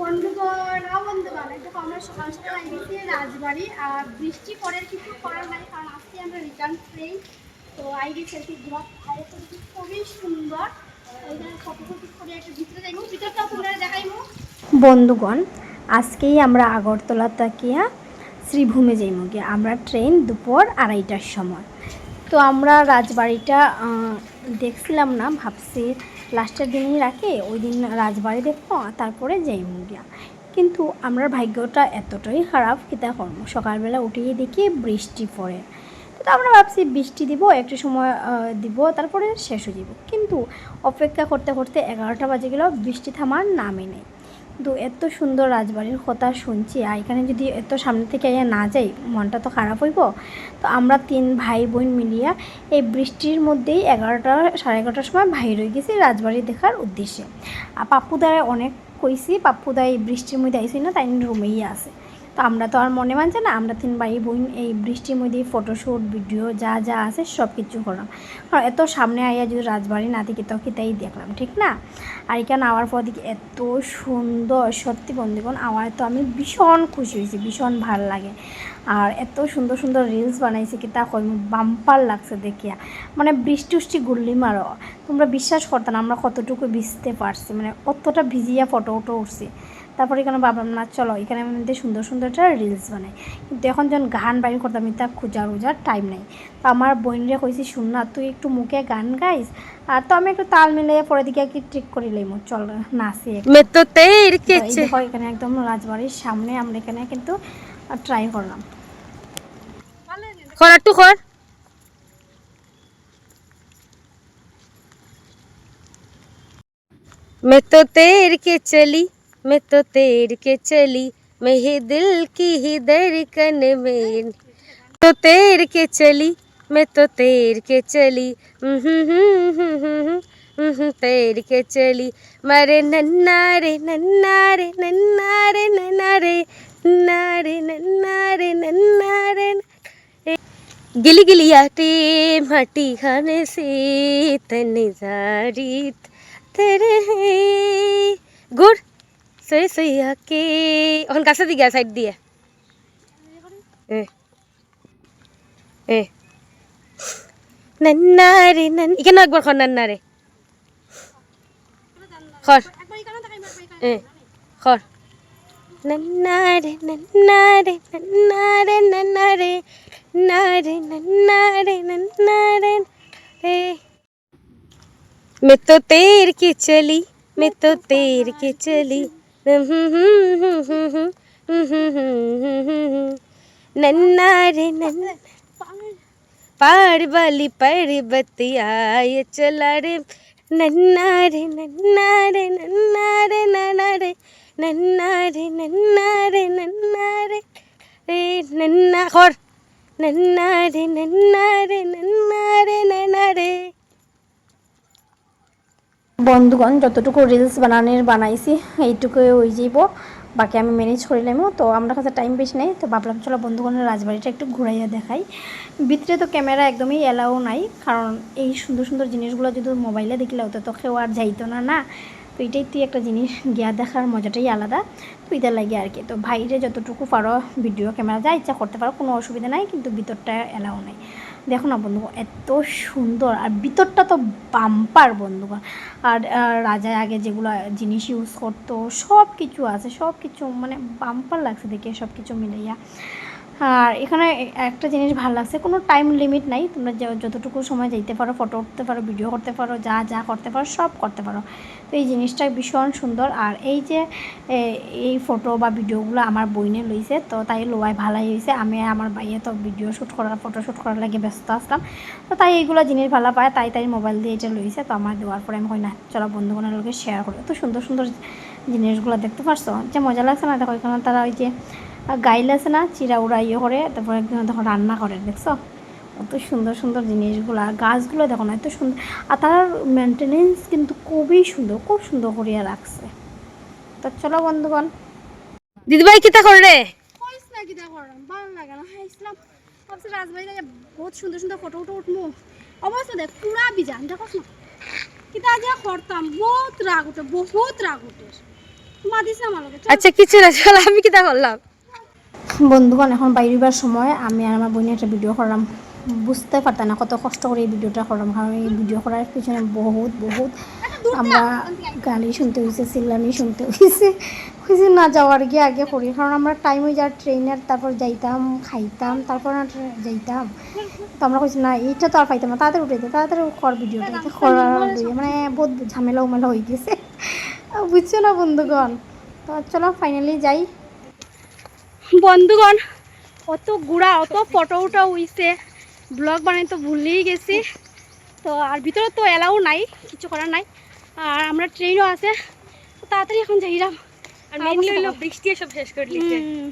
বন্ধুগণ বন্ধুগণ একটু আমরা সকাল সকাল রাজবাড়ি, আর বৃষ্টি কিছু করার নাই, কারণ আজকে আমরা রিটার্ন ট্রেন তো আই গেছি আর কি খুবই সুন্দর। বন্ধুগণ, আজকেই আমরা আগরতলা তাকিয়া শ্রীভূমে যাইমু, গিয়ে আমরা ট্রেন দুপুর আড়াইটার সময়। তো আমরা রাজবাড়িটা দেখছিলাম না, ভাবছি লাস্টের দিনই রাখে, ওই দিন রাজবাড়ি দেখব, তারপরে যাই গিয়া কিন্তু আমরা ভাগ্যটা এতটাই খারাপ কিতা করব সকালবেলা উঠিয়ে দেখি বৃষ্টি পড়ে। তো আমরা ভাবছি বৃষ্টি দিব, একটু সময় দিব, তারপরে শেষ হয়ে যাব কিন্তু অপেক্ষা করতে করতে এগারোটা বাজে গেলেও বৃষ্টি থামার নামে নেই। কিন্তু এত সুন্দর রাজবাড়ির কথা শুনছি, আর এখানে যদি এত সামনে থেকে আইয়া না যাই, মনটা তো খারাপ হইব। তো আমরা তিন ভাই বোন মিলিয়া এই বৃষ্টির মধ্যেই এগারোটা, সাড়ে এগারোটার সময় ভাই রয়ে গেছি রাজবাড়ি দেখার উদ্দেশ্যে। আর পাপ্পুদারে অনেক কইছি পাপ্পুদা এই বৃষ্টির মধ্যে আইসি না, তাই রুমেই আছে। তো আমরা তো আর মনে মানছে না, আমরা তিন ভাই বোন এই বৃষ্টির মধ্যে ফটোশ্যুট ভিডিও যা যা আছে সব কিছু করলাম। কারণ এত সামনে আইয়া যদি রাজবাড়ি না দেখি তো কি তাই দেখলাম, ঠিক না? আর এখানে আওয়ার পর দেখি এত সুন্দর, সত্যি বন্ধুগণ আমার তো আমি ভীষণ খুশি হয়েছি, ভীষণ ভালো লাগে। আর এত সুন্দর সুন্দর রিলস বানাইছে কি তা কই বাম্পার লাগছে দেখিয়া। মানে বৃষ্টি উষ্টি গুল্লি মারো। তোমরা বিশ্বাস করতে না, আমরা কতটুকু ভিজতে পারছি মানে অতটা ভিজিয়া ফটো উটো উঠছি। তারপরে এখানে ভাবলাম না চলো এখানে মধ্যে সুন্দর সুন্দর একটা রিলস বানাই কিন্তু এখন যখন গান বাইর করতাম তা খুঁজার উজার টাইম নেই তো আমার বোনরে কইছি শুন না তুই একটু মুখে গান গাইস আর তো আমি একটু তাল মিলিয়ে পরে দিকে কি ট্রিক করি লইমু চল নাচি একটু। मैं तो तेर তো के এই দেখো এখানে একদম রাজবাড়ির সামনে আমরা এখানে কিন্তু ট্রাই করলাম খর একটু খর मैं तो तेर के चली मैं तो तेर के चली, मैं ही दिल की ही धड़कन में। तो तेर के चली, मैं तो तेर के चली तेर के चली। मरे नन्ना रे नन्ना रे नन्ना रे नन्ना रे नन्ना रे नन्ना रे नन्ना रे। गिली गिली आटे माटी खाने से, तन जारी तेरे गुड़ সই সই আকে এখন কাছে দিকে সাইড দিয়ে এ এ নান্না রে নান এখানে একবার খর নান্না রে খর এ খর নান্না রে নান্না রে নান্না রে নান্না রে না রে নান্না রে নান্না রে রে मैं तो तेर के चली मैं तो तेर के चली നന്നാരെ നന്ന പാടുബാലി പരിപത്തിയായ ചൊല്ലാടെ നന്നാരെ നന്നാരെ നന്നാരെ നന്നാരെ. നന്നാരെ നന്നാരെ നന്നാരെ. നന്നാ നന്നാരെ നന്നാരെ. বন্ধুগণ, যতটুকু রিলস বানানোর বানাইছি এইটুকু হয়ে যাইব। বাকি আমি ম্যানেজ করে নিলাম। তো আমার কাছে টাইম বেশি নেই, তো ভাবলাম চলো বন্ধুগণের রাজবাড়িটা একটু ঘুরাইয়া দেখাই। ভিতরে তো ক্যামেরা একদমই এলাও নাই, কারণ এই সুন্দর সুন্দর জিনিসগুলো যদি মোবাইলে দেখলে হতো তো কেউ আর যাইতো না না? তো এটাই তুই একটা জিনিস, গিয়া দেখার মজাটাই আলাদা। তো এটার লাগে আর কি। তো ভাইরে যতটুকু পারো ভিডিও ক্যামেরা যা ইচ্ছা করতে পারো, কোনো অসুবিধা নাই, কিন্তু ভিতরটা এলাও নাই। দেখো না বন্ধু এত সুন্দর আর ভিতরটা তো বাম্পার বন্ধুগণ। আর আর রাজা আগে যেগুলো জিনিস ইউজ করতো সব কিছু আছে সব কিছু মানে বাম্পার লাগছে দেখে সব কিছু মিলাইয়া। আর এখানে একটা জিনিস ভালো লাগছে, কোনো টাইম লিমিট নাই, তোমরা যতটুকু সময় যাইতে পারো ফটো উঠতে পারো ভিডিও করতে পারো, যা যা করতে পারো, সব করতে পারো। তো এই জিনিসটা ভীষণ সুন্দর, আর এই যে এই ফটো বা ভিডিওগুলো আমার বইনে লইছে, তো তাই লোয়াই ভালাই হয়েছে আমি আমার বাইয়ে তো ভিডিও শ্যুট করার ফটো শ্যুট করার লাগে ব্যস্ত আসলাম। তো তাই এইগুলো জিনিস ভালো পায়, তাই তাই মোবাইল দিয়ে এটা লইছে, তো আমার দেওয়ার পরে আমি কই, না, চলো বন্ধুগণের লোকে শেয়ার করি। তো সুন্দর সুন্দর জিনিসগুলো দেখতে পারছ, যে মজা লাগছে না? দেখো এখানে তারা ওই যে গাইল আছে না চিরা উড়া ইয়ে করে তারপরে একদিন দেখো রান্না করে দেখছ? কত সুন্দর সুন্দর জিনিসগুলো আর গাছগুলো দেখো না এত সুন্দর। আর তার মেনটেনেন্স কিন্তু খুবই সুন্দর খুব সুন্দর করিয়া রাখছে। তো চলো বন্ধুগণ। দিদিভাই কিতা করে রে কইস না কি দেখো ভালো লাগে না ইসলাম ভাবছি রাজবাড়িতে বহুত সুন্দর সুন্দর ফটো উঠো উঠবো অবস্থা দেখ পুরা বিজান দেখো না? কিতা যা করতাম বহুত রাগ উঠে বহুত রাগ উঠে। মা দিছে আমার আচ্ছা কিছু না চল আমি কিতা করলাম? বন্ধুগণ, এখন বাইরিবার সময়। আমি আর আমার বোনের একটা ভিডিও করলাম বুঝতে পারতাম না, কত কষ্ট করে এই ভিডিওটা করলাম কারণ এই ভিডিও করার পিছনে বহুত বহুত আমরা গালি শুনতে হয়েছে চিল্লানি শুনতে হয়েছে হয়েছে না যাওয়ার গিয়ে আগে করি কারণ আমরা টাইম হয়ে যাওয়ার ট্রেনের তারপর যাইতাম খাইতাম তারপর যাইতাম তো আমরা কইছি না এইটা তো আর পাইতাম না তাড়াতাড়ি উঠে যেতে তাড়াতাড়ি কর ভিডিওটা মানে বহুত ঝামেলা উমেলা হয়ে গেছে। বুঝছ না বন্ধুগণ? তো চলো ফাইনালি যাই। বন্ধুগণ অত গুড়া অত ফটো উঠা হইছে। ব্লগ বানাই তো ভুলেই গেছি। তো আর ভিতরে তো এলাও নাই কিছু করার নাই। আর আমরা ট্রেনও আছে। তাড়াতাড়ি এখন যাইরাম। আর বৃষ্টি সব শেষ করে হুম।